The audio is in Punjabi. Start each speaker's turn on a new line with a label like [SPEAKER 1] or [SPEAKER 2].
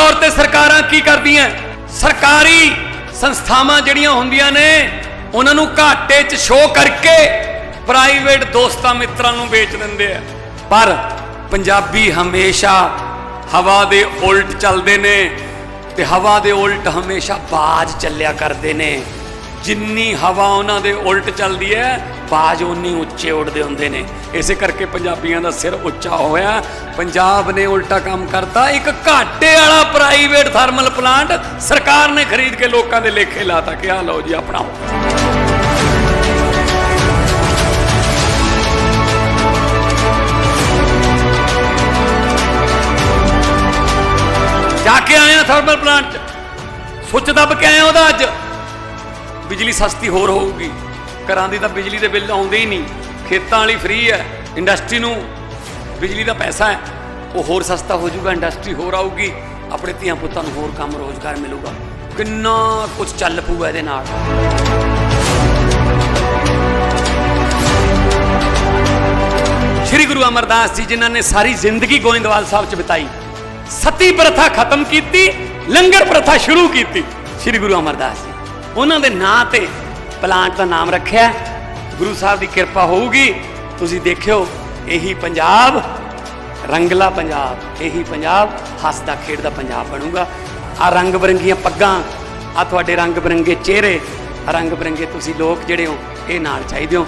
[SPEAKER 1] ਤੌਰ ਤੇ ਸਰਕਾਰਾਂ ਕੀ ਕਰਦੀਆਂ? ਸਰਕਾਰੀ ਸੰਸਥਾਵਾਂ ਜਿਹੜੀਆਂ ਹੁੰਦੀਆਂ ਨੇ, ਉਹਨਾਂ ਨੂੰ ਘਾਟੇ 'ਚ ਸ਼ੋਅ ਕਰਕੇ ਪ੍ਰਾਈਵੇਟ ਦੋਸਤਾਂ ਮਿੱਤਰਾਂ ਨੂੰ ਵੇਚ ਦਿੰਦੇ ਆ। ਪਰ ਪੰਜਾਬੀ ਹਮੇਸ਼ਾ ਹਵਾ ਦੇ ਉਲਟ ਚੱਲਦੇ ਨੇ ਤੇ ਹਵਾ ਦੇ ਉਲਟ ਹਮੇਸ਼ਾ ਬਾਜ ਚੱਲਿਆ ਕਰਦੇ ਨੇ। ਜਿੰਨੀ ਹਵਾ ਉਹਨਾਂ ਦੇ ਉਲਟ ਚੱਲਦੀ ਹੈ ਬਾਜ ਉਨੀ ਉੱਚੇ ਉੱਡਦੇ ਹੁੰਦੇ ਨੇ। ਇਸੇ ਕਰਕੇ ਪੰਜਾਬੀਆਂ ਦਾ ਸਿਰ ਉੱਚਾ ਹੋਇਆ। ਪੰਜਾਬ ਨੇ ਉਲਟਾ ਕੰਮ ਕਰਤਾ। ਇੱਕ ਘਾਟੇ ਵਾਲਾ ਪ੍ਰਾਈਵੇਟ ਥਰਮਲ ਪਲਾਂਟ ਸਰਕਾਰ ਨੇ ਖਰੀਦ ਕੇ ਲੋਕਾਂ ਦੇ ਲੇਖੇ ਲਾਤਾ ਕਿ ਆ ਲਓ ਜੀ ਆਪਣਾ ਜਾ ਕੇ ਆਇਆ ਥਰਮਲ ਪਲਾਂਟ 'ਚ। ਸੁੱਚ ਦੱਬ ਕੇ ਆਇਆ ਉਹਦਾ ਅੱਜ। ਬਿਜਲੀ ਸਸਤੀ ਹੋਰ ਹੋਊਗੀ। ਘਰਾਂ ਦੀ ਤਾਂ ਬਿਜਲੀ ਦੇ ਬਿੱਲ ਆਉਂਦੇ ਹੀ ਨਹੀਂ। ਖੇਤਾਂ ਵਾਲੀ ਫ੍ਰੀ ਹੈ। ਇੰਡਸਟਰੀ ਨੂੰ ਬਿਜਲੀ ਦਾ ਪੈਸਾ ਹੈ। ਉਹ ਹੋਰ ਸਸਤਾ ਹੋ ਜਾਊਗਾ ਇੰਡਸਟਰੀ ਹੋਰ ਆਊਗੀ। ਆਪਣੇ ਧੀਆਂ ਪੁੱਤਾਂ ਨੂੰ ਹੋਰ ਕੰਮ, ਰੋਜ਼ਗਾਰ ਮਿਲੂਗਾ। ਕਿੰਨਾ ਕੁਝ ਚੱਲ ਪਊਗਾ ਇਹਦੇ ਨਾਲ। ਸ਼੍ਰੀ ਗੁਰੂ ਅਮਰਦਾਸ ਜੀ, ਜਿਨ੍ਹਾਂ ਨੇ ਸਾਰੀ ਜ਼ਿੰਦਗੀ ਗੋਇੰਦਵਾਲ ਸਾਹਿਬ 'ਚ ਬਿਤਾਈ, ਸਤੀ ਪ੍ਰਥਾ ਖਤਮ ਕੀਤੀ, ਲੰਗਰ ਪ੍ਰਥਾ ਸ਼ੁਰੂ ਕੀਤੀ। ਸ਼੍ਰੀ ਗੁਰੂ ਅਮਰਦਾਸ ਜੀ, ਉਹਨਾਂ ਦੇ ਨਾਂ ਤੇ ਪਲਾਂਟ ਦਾ ਨਾਮ ਰੱਖਿਆ ਗੁਰੂ ਸਾਹਿਬ ਦੀ ਕਿਰਪਾ ਹੋਊਗੀ। ਤੁਸੀਂ ਦੇਖਿਓ, ਇਹੀ ਪੰਜਾਬ, ਰੰਗਲਾ ਪੰਜਾਬ, ਇਹੀ ਪੰਜਾਬ, ਹੱਸਦਾ ਖੇਡਦਾ ਪੰਜਾਬ ਬਣੂਗਾ। ਆ ਰੰਗ ਬਰੰਗੀਆਂ ਪੱਗਾਂ ਆ ਤੁਹਾਡੇ ਰੰਗ ਬਰੰਗੇ ਚਿਹਰੇ ਰੰਗ ਬਰੰਗੇ ਤੁਸੀਂ ਲੋਕ ਜਿਹੜੇ ਹੋ, ਇਹ ਨਾਲ ਚਾਹੀਦੇ ਹੋ।